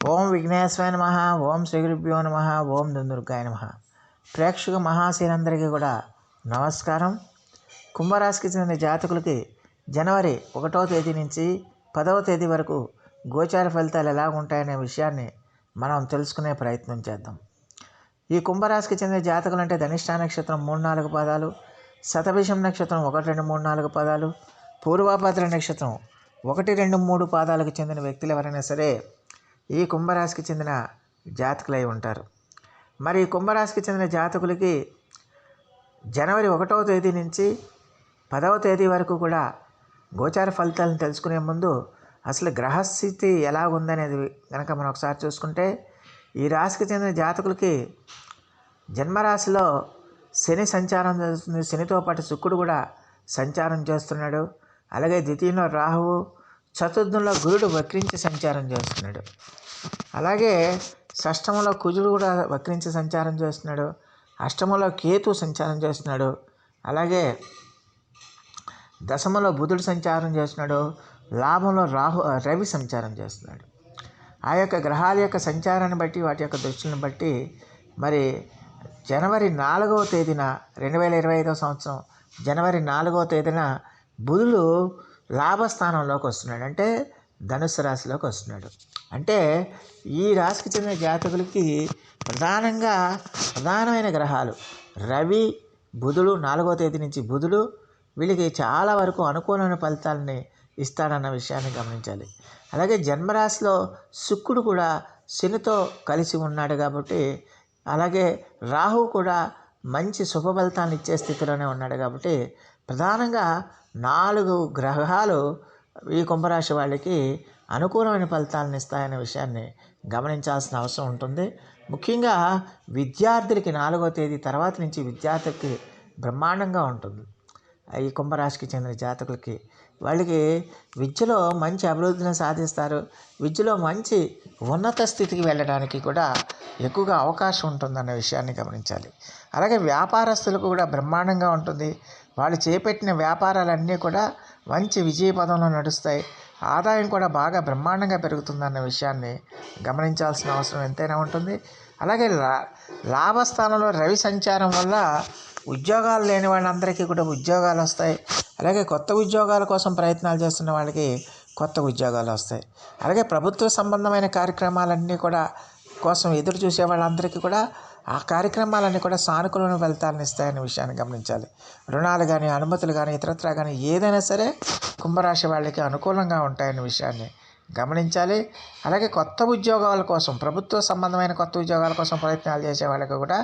ఓం విఘ్నేశ్వరాయ నమ ఓం శ్రీ గురుభ్యో నమ ఓం దుందుర్గాయ నమ. ప్రేక్షక మహాశీలందరికీ కూడా నమస్కారం. కుంభరాశికి చెందిన జాతకులకి జనవరి ఒకటో తేదీ నుంచి పదవ తేదీ వరకు గోచార ఫలితాలు ఎలా ఉంటాయనే విషయాన్ని మనం తెలుసుకునే ప్రయత్నం చేద్దాం. ఈ కుంభరాశికి చెందిన జాతకులు అంటే ధనిష్ట నక్షత్రం మూడు నాలుగు పదాలు శతభిషం నక్షత్రం ఒకటి రెండు మూడు నాలుగు పదాలు పూర్వాపాత్ర నక్షత్రం ఒకటి రెండు మూడు పాదాలకు చెందిన వ్యక్తులు ఎవరైనా సరే ఈ కుంభరాశికి చెందిన జాతకులై ఉంటారు. మరి కుంభరాశికి చెందిన జాతకులకి జనవరి ఒకటవ తేదీ నుంచి పదవ తేదీ వరకు కూడా గోచార ఫలితాలను తెలుసుకునే ముందు అసలు గ్రహస్థితి ఎలా ఉందనేది కనుక మనం ఒకసారి చూసుకుంటే ఈ రాశికి చెందిన జాతకులకి జన్మరాశిలో శని సంచారం జరుగుతుంది. శనితో పాటు శుక్రుడు కూడా సంచారం చేస్తున్నాడు. అలాగే ద్వితీయంలో రాహువు చతుర్థంలో గురుడు వక్రించి సంచారం చేస్తున్నాడు. అలాగే షష్టమంలో కుజుడు కూడా వక్రించి సంచారం చేస్తున్నాడు. అష్టమంలో కేతు సంచారం చేస్తున్నాడు. అలాగే దశమలో బుధుడు సంచారం చేస్తున్నాడు. లాభంలో రాహు రవి సంచారం చేస్తున్నాడు. ఆ యొక్క గ్రహాల యొక్క సంచారాన్ని బట్టి వాటి యొక్క దృష్టిని బట్టి మరి జనవరి నాలుగవ తేదీన రెండు వేల ఇరవై ఐదవ సంవత్సరం జనవరి నాలుగవ తేదీన బుధుడు లాభస్థానంలోకి వస్తున్నాడు అంటే ధనుసు రాశిలోకి వస్తున్నాడు అంటే ఈ రాశికి చెందిన జాతకులకి ప్రధానంగా ప్రధానమైన గ్రహాలు రవి బుధుడు నాలుగో తేదీ నుంచి బుధుడు వీళ్ళకి చాలా వరకు అనుకూలమైన ఫలితాలని ఇస్తాడన్న విషయాన్ని గమనించాలి. అలాగే జన్మరాశిలో శుక్రుడు కూడా శనితో కలిసి ఉన్నాడు కాబట్టి అలాగే రాహు కూడా మంచి శుభ ఫలితాలను ఇచ్చే స్థితిలోనే ఉన్నాడు కాబట్టి ప్రధానంగా నాలుగు గ్రహాలు ఈ కుంభరాశి వాళ్ళకి అనుకూలమైన ఫలితాలను ఇస్తాయనే విషయాన్ని గమనించాల్సిన అవసరం ఉంటుంది. ముఖ్యంగా విద్యార్థులకి నాలుగో తేదీ తర్వాత నుంచి విద్యార్థులకి బ్రహ్మాండంగా ఉంటుంది. ఈ కుంభరాశికి చెందిన జాతకులకి వాళ్ళకి విద్యలో మంచి అభివృద్ధిని సాధిస్తారు. విద్యలో మంచి ఉన్నత స్థితికి వెళ్ళడానికి కూడా ఎక్కువగా అవకాశం ఉంటుందన్న విషయాన్ని గమనించాలి. అలాగే వ్యాపారస్తులకు కూడా బ్రహ్మాండంగా ఉంటుంది. వాళ్ళు చేపట్టిన వ్యాపారాలన్నీ కూడా మంచి విజయ పదంలో నడుస్తాయి. ఆదాయం కూడా బాగా బ్రహ్మాండంగా పెరుగుతుందన్న విషయాన్ని గమనించాల్సిన అవసరం ఎంతైనా ఉంటుంది. అలాగే లా లాభస్థానంలో రవి సంచారం వల్ల ఉద్యోగాలు లేని వాళ్ళందరికీ కూడా ఉద్యోగాలు వస్తాయి. అలాగే కొత్త ఉద్యోగాల కోసం ప్రయత్నాలు చేస్తున్న వాళ్ళకి కొత్త ఉద్యోగాలు వస్తాయి. అలాగే ప్రభుత్వ సంబంధమైన కార్యక్రమాలన్నీ కూడా కోసం ఎదురు చూసే వాళ్ళందరికీ కూడా ఆ కార్యక్రమాలన్నీ కూడా సానుకూలమైన ఫలితాలను ఇస్తాయనే విషయాన్ని గమనించాలి. రుణాలు కానీ అనుమతులు కానీ ఇతరత్రా కానీ ఏదైనా సరే కుంభరాశి వాళ్ళకి అనుకూలంగా ఉంటాయనే విషయాన్ని గమనించాలి. అలాగే కొత్త ఉద్యోగాల కోసం ప్రభుత్వ సంబంధమైన కొత్త ఉద్యోగాల కోసం ప్రయత్నాలు చేసే వాళ్ళకి కూడా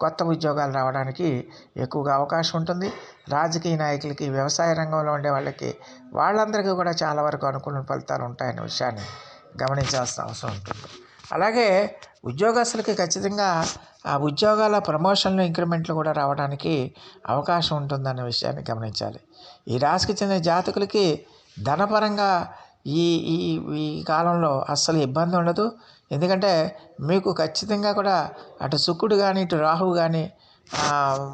కొత్త ఉద్యోగాలు రావడానికి ఎక్కువగా అవకాశం ఉంటుంది. రాజకీయ నాయకులకి వ్యవసాయ రంగంలో ఉండే వాళ్ళకి వాళ్ళందరికీ కూడా చాలా వరకు అనుకూల ఫలితాలు ఉంటాయనే విషయాన్ని గమనించాల్సిన అవసరం ఉంటుంది. అలాగే ఉద్యోగస్తులకి ఖచ్చితంగా ఆ ఉద్యోగాల ప్రమోషన్లు ఇంక్రిమెంట్లు కూడా రావడానికి అవకాశం ఉంటుందన్న విషయాన్ని గమనించాలి. ఈ రాశికి చెందిన జాతకులకి ధనపరంగా ఈ ఈ ఈ కాలంలో అస్సలు ఇబ్బంది ఉండదు. ఎందుకంటే మీకు ఖచ్చితంగా కూడా అటు శుక్రుడు కానీ ఇటు రాహువు కానీ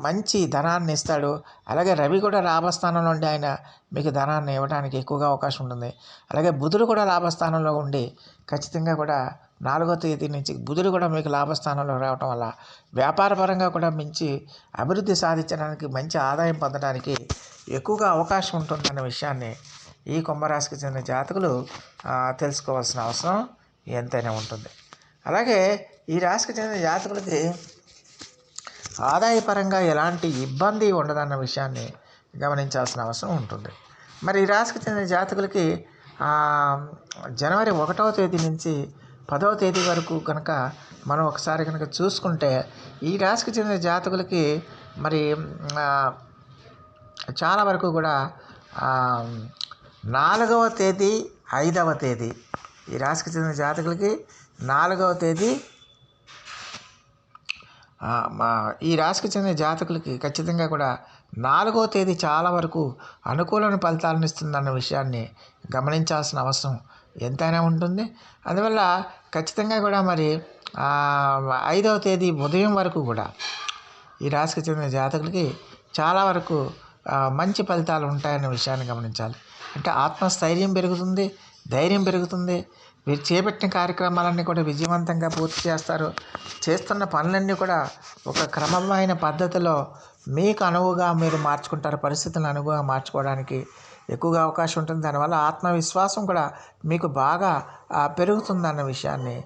మంచి ధనాన్ని ఇస్తాడు. అలాగే రవి కూడా లాభస్థానంలో ఉండి ఆయన మీకు ధనాన్ని ఇవ్వడానికి ఎక్కువగా అవకాశం ఉంటుంది. అలాగే బుధుడు కూడా లాభస్థానంలో ఉండి ఖచ్చితంగా కూడా నాలుగో తేదీ నుంచి బుధుడు కూడా మీకు లాభస్థానంలో రావటం వల్ల వ్యాపారపరంగా కూడా మంచి అభివృద్ధి సాధించడానికి మంచి ఆదాయం పొందడానికి ఎక్కువగా అవకాశం ఉంటుందన్న విషయాన్ని ఈ కుంభరాశికి చెందిన జాతకులు తెలుసుకోవాల్సిన అవసరం ఎంతైనా ఉంటుంది. అలాగే ఈ రాశికి చెందిన జాతకులకి ఆదాయపరంగా ఎలాంటి ఇబ్బంది ఉండదన్న విషయాన్ని గమనించాల్సిన అవసరం ఉంటుంది. మరి ఈ రాశికి చెందిన జాతకులకి జనవరి ఒకటవ తేదీ నుంచి పదవ తేదీ వరకు కనుక మనం ఒకసారి కనుక చూసుకుంటే ఈ రాశికి చెందిన జాతకులకి మరి చాలా వరకు కూడా నాలుగవ తేదీ ఐదవ తేదీ. ఈ రాశికి చెందిన జాతకులకి నాలుగవ తేదీ మా ఈ రాశికి చెందిన జాతకులకి ఖచ్చితంగా కూడా నాలుగవ తేదీ చాలా వరకు అనుకూలమైన ఫలితాలను ఇస్తుందన్న విషయాన్ని గమనించాల్సిన అవసరం ఎంతైనా ఉంటుంది. అందువల్ల ఖచ్చితంగా కూడా మరి ఐదవ తేదీ ఉదయం వరకు కూడా ఈ రాశికి చెందిన జాతకులకి చాలా వరకు మంచి ఫలితాలు ఉంటాయన్న విషయాన్ని గమనించాలి. అంటే ఆత్మస్థైర్యం పెరుగుతుంది ధైర్యం పెరుగుతుంది. మీరు చేపట్టిన కార్యక్రమాలన్నీ కూడా విజయవంతంగా పూర్తి చేస్తారు. చేస్తున్న పనులన్నీ కూడా ఒక క్రమమైన పద్ధతిలో మీకు అనువుగా మీరు మార్చుకుంటారు పరిస్థితులను అనువుగా మార్చుకోవడానికి ఎక్కువగా అవకాశం ఉంటుంది. దానివల్ల ఆత్మవిశ్వాసం కూడా మీకు బాగా పెరుగుతుందన్న విషయాన్ని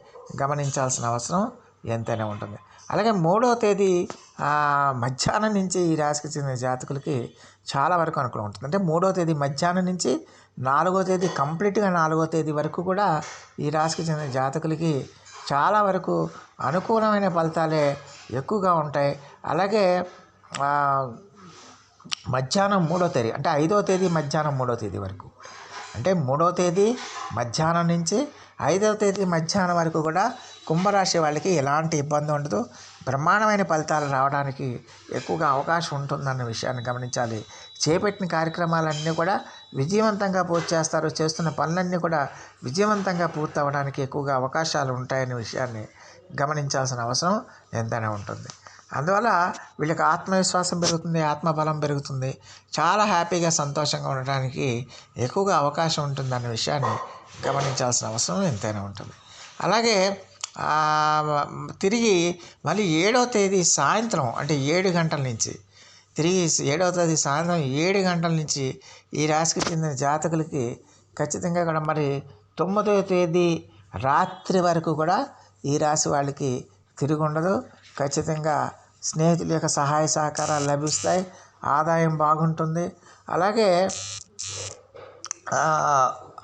గమనించాల్సిన అవసరం ఎంతైనా ఉంటుంది. అలాగే మూడవ తేదీ మధ్యాహ్నం నుంచి ఈ రాశికి చెందిన జాతకులకి చాలా వరకు అనుకూలం ఉంటుంది. అంటే మూడవ తేదీ మధ్యాహ్నం నుంచి నాలుగో తేదీ కంప్లీట్గా నాలుగో తేదీ వరకు కూడా ఈ రాశికి చెందిన జాతకులకి చాలా వరకు అనుకూలమైన ఫలితాలే ఎక్కువగా ఉంటాయి. అలాగే మధ్యాహ్నం మూడో తేదీ అంటే ఐదో తేదీ మధ్యాహ్నం మూడో తేదీ వరకు. అంటే మూడో తేదీ మధ్యాహ్నం నుంచి ఐదవ తేదీ మధ్యాహ్నం వరకు కూడా కుంభరాశి వాళ్ళకి ఎలాంటి ఇబ్బంది ఉండదు. బ్రహ్మాండమైన ఫలితాలు రావడానికి ఎక్కువగా అవకాశం ఉంటుందన్న విషయాన్ని గమనించాలి. చేపట్టిన కార్యక్రమాలన్నీ కూడా విజయవంతంగా పూర్తి చేస్తారు. చేస్తున్న పనులన్నీ కూడా విజయవంతంగా పూర్తి అవ్వడానికి ఎక్కువగా అవకాశాలు ఉంటాయనే విషయాన్ని గమనించాల్సిన అవసరం ఎంతైనా ఉంటుంది. అందువల్ల వీళ్ళకి ఆత్మవిశ్వాసం పెరుగుతుంది ఆత్మబలం పెరుగుతుంది. చాలా హ్యాపీగా సంతోషంగా ఉండటానికి ఎక్కువగా అవకాశం ఉంటుంది అన్న విషయాన్ని గమనించాల్సిన అవసరం ఎంతైనా ఉంటుంది. అలాగే తిరిగి మళ్ళీ ఏడవ తేదీ సాయంత్రం అంటే ఏడు గంటల నుంచి తిరిగి ఏడవ తేదీ సాయంత్రం ఏడు గంటల నుంచి ఈ రాశికి చెందిన జాతకులకి ఖచ్చితంగా కూడా మరి తొమ్మిదవ తేదీ రాత్రి వరకు కూడా ఈ రాశి వాళ్ళకి తిరిగి ఉండదు. ఖచ్చితంగా స్నేహితుల యొక్క సహాయ సహకారాలు లభిస్తాయి. ఆదాయం బాగుంటుంది. అలాగే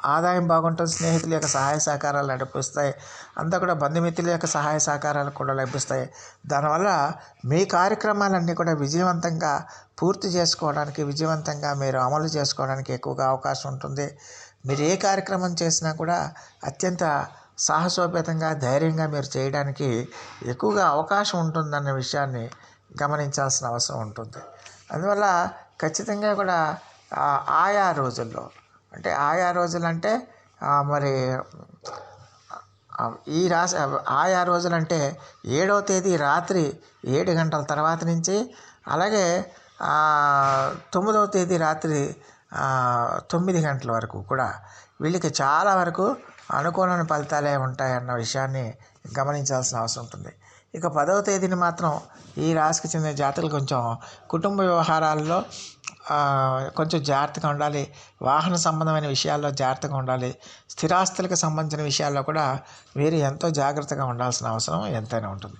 ఆదాయం బాగుంటుంది స్నేహితుల యొక్క సహాయ సహకారాలు లభిస్తాయి అంతా కూడా బంధుమిత్రుల యొక్క సహాయ సహకారాలు కూడా లభిస్తాయి. దానివల్ల మీ కార్యక్రమాలన్నీ కూడా విజయవంతంగా పూర్తి చేసుకోవడానికి విజయవంతంగా మీరు అమలు చేసుకోవడానికి ఎక్కువగా అవకాశం ఉంటుంది. మీరు ఏ కార్యక్రమం చేసినా కూడా అత్యంత సాహసోపేతంగా ధైర్యంగా మీరు చేయడానికి ఎక్కువగా అవకాశం ఉంటుందన్న విషయాన్ని గమనించాల్సిన అవసరం ఉంటుంది. అందువల్ల ఖచ్చితంగా కూడా ఆయా రోజుల్లో అంటే ఆయా రోజులంటే మరి ఈ రాశి ఆయా రోజులంటే ఏడవ తేదీ రాత్రి ఏడు గంటల తర్వాత నుంచి అలాగే తొమ్మిదవ తేదీ రాత్రి తొమ్మిది గంటల వరకు కూడా వీళ్ళకి చాలా వరకు అనుకూలమైన ఫలితాలే ఉంటాయన్న విషయాన్ని గమనించాల్సిన అవసరం ఉంటుంది. ఇక పదవ తేదీని మాత్రం ఈ రాశికి చెందిన జాతకులు కొంచెం కుటుంబ వ్యవహారాల్లో కొంచెం జాగ్రత్తగా ఉండాలి. వాహన సంబంధమైన విషయాల్లో జాగ్రత్తగా ఉండాలి. స్థిరాస్తులకు సంబంధించిన విషయాల్లో కూడా మీరు ఎంతో జాగ్రత్తగా ఉండాల్సిన అవసరం ఎంతైనా ఉంటుంది.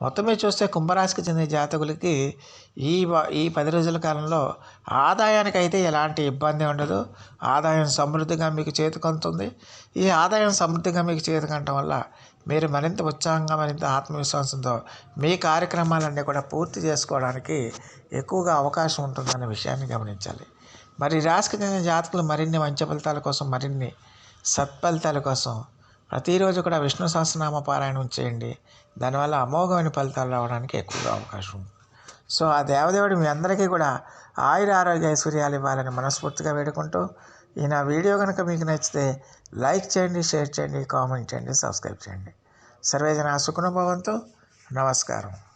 మొత్తం మీద చూస్తే కుంభరాశికి చెందిన జాతకులకి ఈ ఈ పది రోజుల కాలంలో ఆదాయానికి అయితే ఎలాంటి ఇబ్బంది ఉండదు. ఆదాయం సమృద్ధిగా మీకు చేతికొంతుంది ఈ ఆదాయం సమృద్ధిగా మీకు చేతికంటం వల్ల మీరు మరింత ఉత్సాహంగా మరింత ఆత్మవిశ్వాసంతో మీ కార్యక్రమాలన్నీ కూడా పూర్తి చేసుకోవడానికి ఎక్కువగా అవకాశం ఉంటుందన్న విషయాన్ని గమనించాలి. మరి రాశికి చెందిన జాతకులు మరిన్ని మంచి ఫలితాల కోసం మరిన్ని సత్ఫలితాల కోసం ప్రతిరోజు కూడా విష్ణు సహస్రనామ పారాయణం చేయండి. దానివల్ల అమోఘమైన ఫలితాలు రావడానికి ఎక్కువగా అవకాశం ఉంది. సో ఆ దేవదేవుడు మీ అందరికీ కూడా ఆయుర ఆరోగ్య ఐశ్వర్యాలు ఇవ్వాలని మనస్ఫూర్తిగా వేడుకుంటూ ఈ నా వీడియో కనుక మీకు నచ్చితే లైక్ చేయండి షేర్ చేయండి కామెంట్ చేయండి సబ్స్క్రైబ్ చేయండి. సర్వేజన సుఖనుభవంతో నమస్కారం.